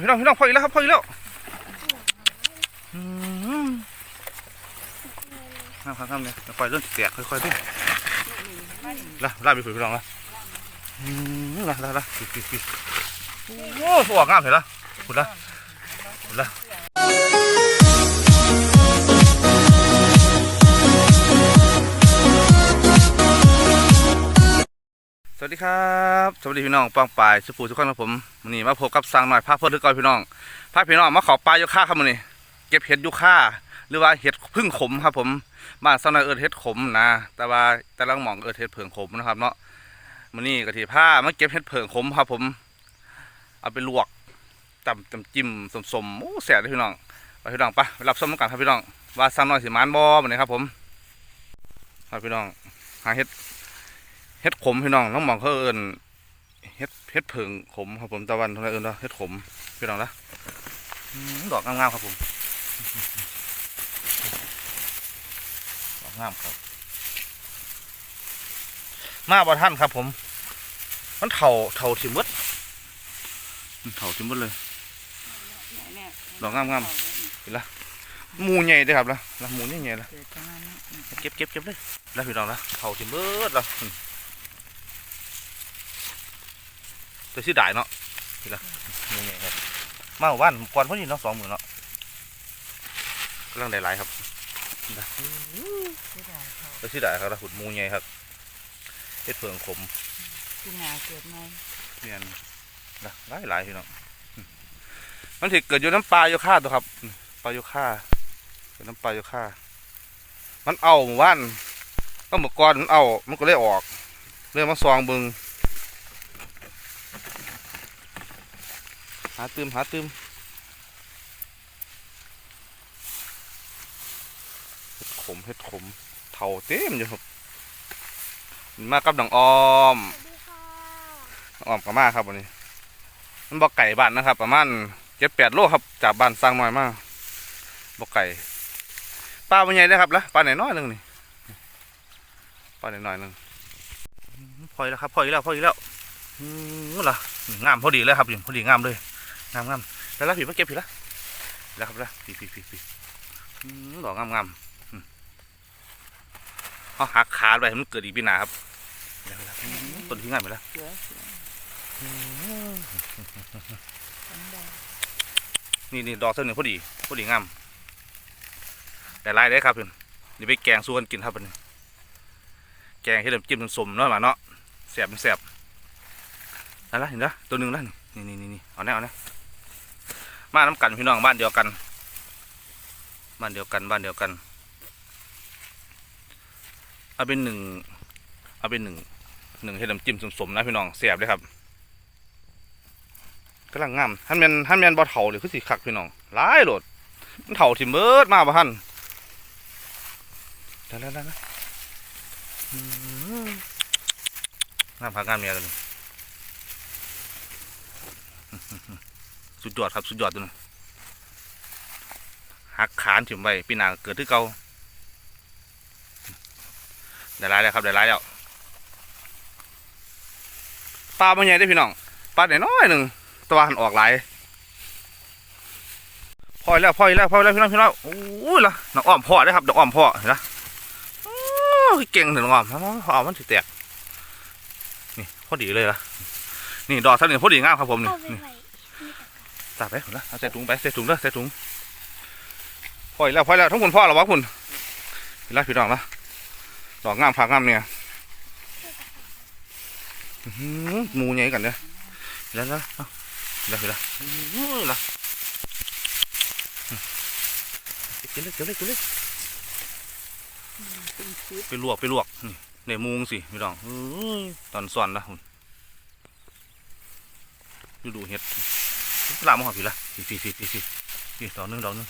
พี่น้องพี่น้องพออีกแล้วครับพออีกแล้วอืมน้ำข้างๆเนี่ยปล่อยเรื่องเสียค่อยๆดิละลาบไปฝืนพี่น้องละละละละปิดปิดปิดโอ้สว่างงามเห็นละขุดละขุดละ วัสดีครับสวัสดีพี่น้องป้องปายสุภูทุกคนครับผมวันนี้มาพบกับสังหน่อยภาพเพื่อนทุกคนพี่น้องพาพพี่น้องมาขอปลาโยค่าครับวันนี้เก็บเห็ดยูค่าหรือว่าเห็ดพึ่งขมครับผมบ้านสังหน่อยเอิดเห็ดขมนะ แต่ว่าแต่ละหม่องเอิดเห็ดเผิงขมนะครับเนาะวันนี้กะทิผ้ามาเก็บเห็ดเผิงขมครับผม เอาไปลวกจำจำจิ้มสมๆโอ้แสบเลยพี่น้องไปพี่น้องปะไปรับส้มกันครับพี่น้องว่าสังหน่อยสิมานบอวันนี้ครับผมครับพี่น้องหาเห็ด เห็ดขมพี่น้องน้องมองเขาเอิญเห็ดเห็ดเผิงขมครับผมตะวันท่าไหร่เอิญเนาะเห็ดขมพี่น้องนะดอกงามๆครับผมดอกงามครับ มาบ่ท่านครับผม มันเถาเถาทิมบิดมันเถาทิมดเลยดอกงามๆหมูใหญ่เด้อครับละละหมูใหญ่ๆละเก็บเก็บเก็บเลยแล้วพี่น้องละเถาทิมดละอืม แต่ชื่อด่ายเนาะพี่ละหมูใหญ่ครับมาหมู่บ้านก่อนพอดีเนาะสองหมื่นเนาะกำลังได้หลายครับนะแต่ชื่อด่ายครับละหุ่นหมูใหญ่ครับเฮ็ดเผืองขมที่นาเกิดไหมเนียนนะหลายหลายพี่น้องอืมมันถิเกิดอยู่น้ำปลาโยค่าตัวครับอืมปลาโยค่าเกิดน้ำปลาโยค่ามันเอาหมู่บ้านก็เมื่อก่อนมันเอา มันก็เลยออก เรื่องมาซองเบิง หาตืมหาตืมเห็ดขมเห็ดขม เท่าเต็มอยู่ครับมากับน้องออมออมกับมาครับวันนี้ มันบอกไก่บ้านนะครับ ประมาณเจ็ดแปดโลครับจากบ้านสร้างน้อยมากบอกไก่ปลาเป็นไงนะครับละปลาไหนน้อยหนึ่งนี่ปลาไหนน้อยหนึ่งอืมพออีกแล้วครับพออีกแล้วพออีกแล้วอืมเหรองามพอดีเลยครับอยู่พอดีงามเลย งามงามแล้วละผีมาเก็บผีละแล้วครับละผีผีผีผีดอกงามงามอืมเอาหักขาไปมันเกิดอีกปีหนาครับเดี๋ยวๆอืมต้นที่งามไปแล้วนี่นี่ดอกเส้นนี่พอดีพอดีงามแต่ลายได้ครับเพื่อนนี่ไปแกงส่วนกินครับเพื่อนแกงให้เริ่มจิ้มสมๆเนาะหมาเนาะแสบมันแสบนั่นละเห็นละตัวหนึ่งละนี่นี่นี่เอาแน่เอาแน่ มาน้ำกันพี่น้องบ้านเดียวกันบ้านเดียวกันบ้านเดียวกัน เอาเป็นหนึ่งเอาเป็นหนึ่งหนึ่งให้น้ำจิ้มสมๆนะพี่น้องแสบเลยครับกำลังงามฮันแมนฮันแมนบ่เถาเลยคือสิคักพี่น้องหลายโหลดมันเถาทิมเบิดมาบ่ฮันได้แล้วได้แล้วอืมงามพักงามเมียกัน สุดยอดครับสุดยอดตัวนึงหักขานถิ่มไปปีหน้าเกิดที่เก่าได้หลายแล้วครับได้หลายแล้วปลาเป็นไงได้พี่น้องปลาหน้อยหนึ่งตะวันออกหลายพ่อยแล้วพ่อยแล้วพ่อยแล้วพี่น้องพี่น้องโอ้ยละน้องอ้อมพ่อได้ครับน้องอ้อมพ่อเห็นไหมเก่งถึงน้องอ้อมพ่ออ้อมมันสิแตกนี่พอดีเลยละนี่ดอกท่านนี่พอดีงามครับผมนี่ เอาไปนี่ไว้ตัดไปเห็นไหมเอาใส่ถุงไปใส่ถุงเด้อใส่ถุงพ่อยแล้วพ่อยแล้วทั้งคุณพ่อหรอวะคุณเห็นแล้วพี่น้องละดอกงามผักงามเนี่ยมูใหญ่กันเนี่ยเห็นแล้วแล้วแล้วอื้อละกินเลยกินเลยกินเลยเป็นชิปไปลวกไปลวกนี่ในมุงสิพี่น้องตอนสอนละหุ่นดูดูเห็ด ลามหอพี่ละผีผีผีผีผีผีดอกนึงดอกนึง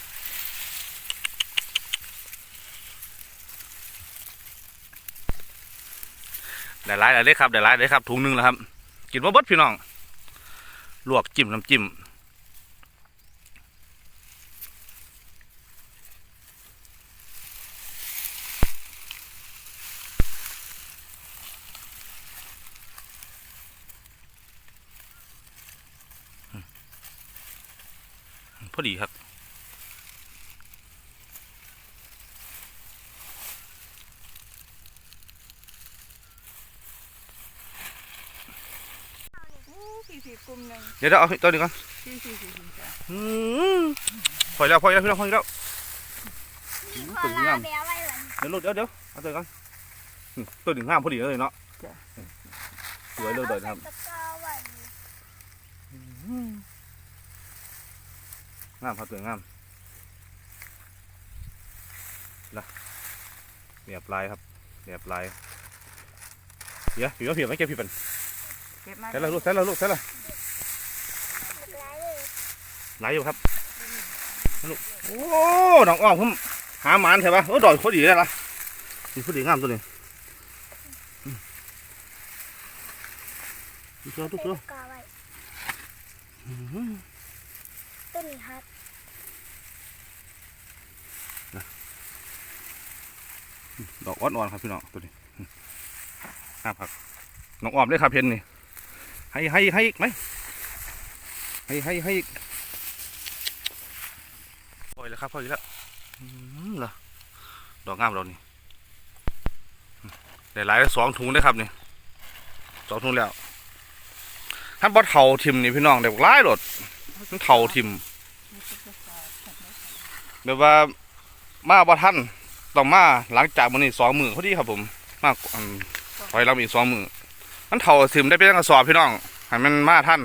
ได้หลายเลยครับได้หลายเลยครับถุงหนึงแล้วครับ กินว่าบดพี่น้อง ลวกจิ้มน้ำจิ้ม พอดีครับอู้สี่สี่กลุ่มหนึ่งเดี๋ยวเดี๋ยวเอาตัวนี้ก่อนสี่สี่สี่สี่จ้ะอืมพอแล้วพอแล้วพี่น้องพอแล้วพอลาแบลไว้หลังเดี๋ยวลูกเดี๋ยวเดี๋ยวเอาตัวนี้ก่อนอืมตัวหนึ่งงามพอดีเลยเนาะสวยเลยเดี๋ยวนะครับ ตะกร้าไว้ งามครับตัวงามนะแบบลายครับแบบลายเดี๋ยวผิวว่าผิวไม่เก็บผิวเป็นเก็บมาใส่ละลูกใส่ละลูกใส่ละร้ายเลยไหลอยู่ครับลูกโอ้น้องอ้อมผมหาหมานใช่ปะโอ้ดอยพอดีเลยล่ะนี่พอดีงามตัวนี้อืมดูเถอะดูใส่เถอะตะกร้าไว้ อืม ต้นฮัก ดอกอ่อนๆครับพี่น้องตัวนี้อืมงามครับน้องอ้อมเลยครับเพนนี่ให้ให้ให้อีกไหมให้ให้ให้อีกพออีกแล้วครับพออีกแล้วอืมเหรอดอกงามเรานี่หลายสองถุงได้ครับนี่สองถุงแล้วท่านบอเท่าทิมนี่พี่น้องได้บอกหลายหลดมันเท่าทิมแบบว่ามาบ่ท่าน ต้องมาหลังจากมันนี่สองมือพอดีครับผม มากอืมถอยหลังอีกสองมือมันเท่าทิมได้เป็นกระสอบพี่น้องให้มันมาท่าน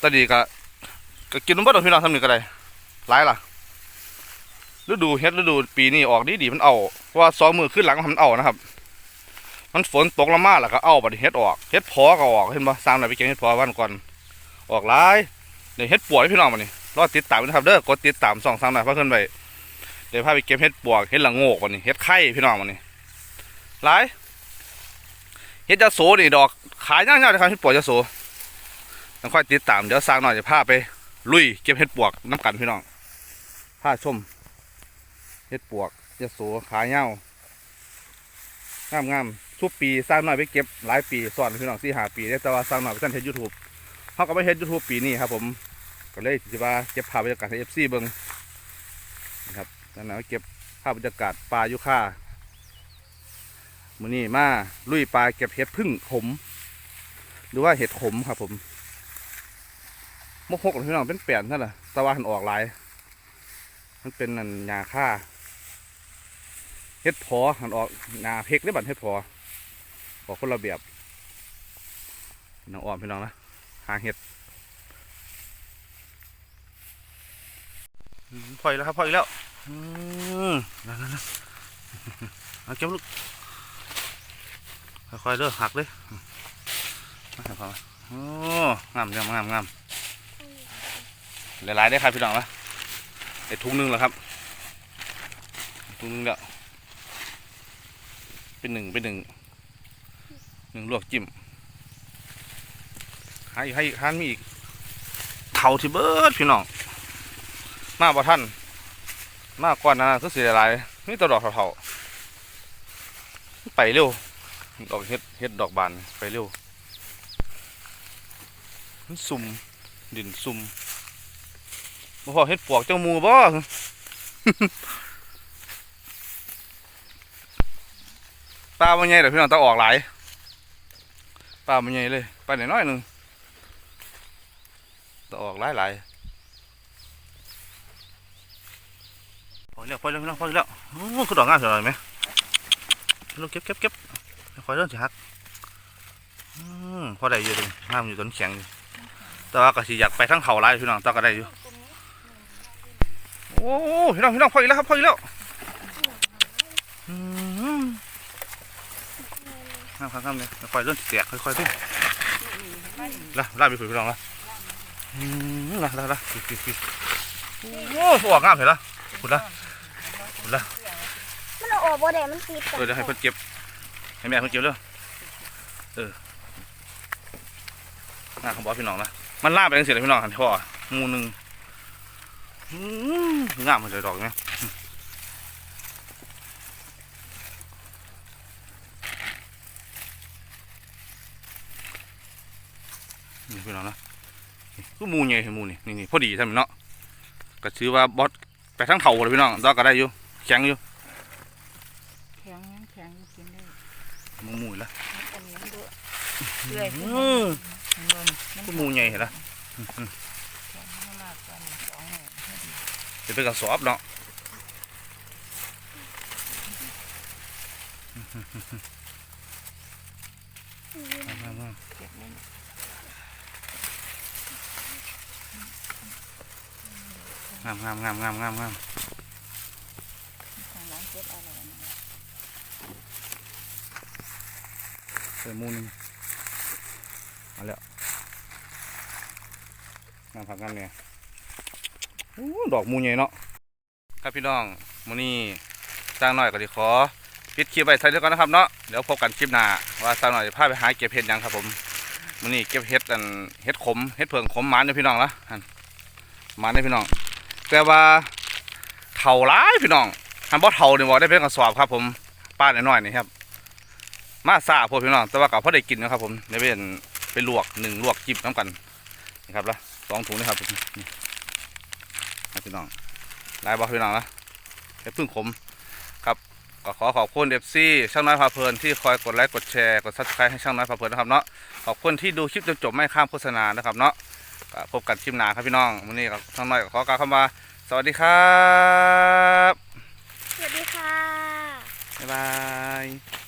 ตอนนี้ก็ก็กินน้ำบดพี่น้องทำหนึ่งก็ได้หลายล่ะฤดูเฮ็ดฤดูปีนี้ออกดีดีมันเอาว่าสองมือขึ้นหลังมันเอานะครับ มันฝนตกละมาแล้วก็เอาบัดนี้เฮ็ดออกเฮ็ดพอก็ออกเห็นบ่สร้างหน่อยไปเก็บเฮ็ดพอวันก่อนออกหลายเดี๋ยวเฮ็ดปวกให้พี่น้องมานี่รอติดตามนะครับเด้อกดติดตามสองสร้างหน่อยเพราะขึ้นไป เดี๋ยวพาไปเก็บเฮ็ดปวกเฮ็ดละโงกวันนี้เฮ็ดไข่พี่น้องวันนี้หลายเฮ็ดจะโสนี่ดอกขายง่ายๆเลยครับเฮ็ดปวกจะโสต้องค่อยติดตามเดี๋ยวสร้างหน่อยจะพาไป ลุยเก็บเฮ็ดปวกน้ำกันพี่น้องพาชมเฮ็ดปวกจะโสขายเงางามงามๆทุกปีสร้างหน่อยไปเก็บหลายปีสอนพี่น้องสี่หาปีได้แต่ว่าสร้างหน่อยไปท่านเห็นยูทูบเขาก็ไม่เห็นยูทูบปีนี้ครับผมก็เลยสิว่าเก็บภาพบรรยากาศให้เอฟซีเบิ้งนะครับ นั่นนะเก็บภาพบรรยากาศปลายุค่ามือนี้มาลุยปลาเก็บเห็ดพึ่งขม หรือว่าเห็ดขมครับผมมกหกพี่น้องเป็นแปลนนั่นแหละตะวันออกหลาย มันเป็นนันยาค่าเฮ็ดพอหันออกงาเพกได้บัดเฮ็ดพอออกคนละแบบน้องอ้อมพี่น้องนะหาเห็ดพออีกแล้วครับพออีกแล้ว อืมนั่นนั่นเอาเก็บลูกค่อยๆเด้อหักเลยมาให้พอมาโอ้งามงามงามงามหลายๆได้ครับพี่น้องนะได้ถุงหนึงแล้วครับถุงหนึงแล้วเป็นหนึ่งเป็นหนึ่งหนึ่งลวกจิ้มให้ให้ท่านมีอีกเท่าที่เบิดพี่น้องมาบ่ท่าน มาก่อนหนานั้นก็เสีหลายนี่ตัวดอกเท่าๆไปเร็วดอกเฮ็ดเฮ็ดดอกบานไปเร็วมันซุ่มดินซุ่มบ่พอเฮ็ดปวกเจ้ามูบ่ปลามันใหญ่เดี๋ยวพี่น้องต้องออกหลายปลามันใหญ่เลยปลาหน่อยๆหนึ่งต้องออกหลายห ลายแล้วพอแล้วพี่น้องพอแล้วโอ้คือดอกงามสียหน่อยไหมพี่น้องเก็บเก็บเก็บคอยเริ่มสิฮักอืมพอได้อยู่เลยงามอยู่ต้นแข็งอยู่แต่ว่าก็สิอยากไปทั้งเขาหลายพี่น้องต้องก็ได้อยู่โอ้พี่น้องพี่น้องพออีกแล้วครับพออีกแล้วอืมน้ำข้างๆเนี่ยค่อยเริ่มเสียกค่อยๆขึ้นละลาไปฝืนพี่น้องละอืมละละละโอ้โหออกงามเห็นละขุดละ ละมันเอาออกบ่ได้มันติดกัเออเดี๋ยวให้เพิ่นเก็บให้แม่เพิ่นเก็บเด้อเออหน้าของบอสพี่น้องละมันล่าไปจังสิเลยพี่น้องหันพ่อหมูหนึ่งอืมงามเหมือนดอกเนี่ยนี่พี่น้องนะนี่ก็หมูใหญ่เห็นหมูนี่นี่นี่พอดีใช่ไหมเนาะก็ถือว่าบอสไปทั้งเถ่าเลยพี่น้องดอกก็ได้อยู่ แข็งอยู่แข็งยังแข็งอยู่กินได้มูมูแล้วมันอันนี้มันดูเลื่อยขึ้นอืมาอมันบ่นมันก็มูใหญ่เห็นละแข็งมากกว่านี้สองหน่อยพอดีเดี๋ยวไปกระสอบเนาะเก็บไว้งามงามงามงามงามงามทางร้าน เก็บอะไรนะใส่มูนึงเอาแล้วงามผักงามเนี่ยดอกมูใหญ่เนาะครับพี่น้องมูนี่สร้างหน่อยก็ดีขอปิดคลิปไปเท่านี้ก่อนนะครับเนาะเดี๋ยวพบกันคลิปหน้าว่าสร้างหน่อยจะพาไปหาเก็บเห็ดยังครับผมมูนี่เก็บเห็ดอันเห็ดขมเห็ดเผืองขมหมานเนี่ยพี่น้องละอันหมานเนี่ยพี่น้องแต่ว่าเท่าร้ายพี่น้อง หันบ่เท่าเนี่ยบอกได้เป็นกระสอบครับ ผมป้าน้อยๆนี่ครับ มาซาพวกพี่น้องแต่ว่ากับพอได้กินนะครับผมเดี๋ยวเป็นไปลวกหนึ่งลวกจิบน้ำกันนี่ครับละสองถุงนี่ครับผมนี่พี่น้องลายบอกพี่น้องละเห็ดพึ่งขมครับก็ขอขอบคุณเอฟซีช่างน้อยพาเพลินที่คอยกดไลค์กดแชร์กดซับสไครต์ให้ช่างน้อยพาเพลินนะครับเนาะขอบคุณที่ดูคลิปจนจบไม่ข้ามโฆษณานะครับเนาะพบกันคลิปหน้าครับพี่น้องวันนี้ช่างน้อยขอกล่าวคำว่าสวัสดีครับ 拜拜。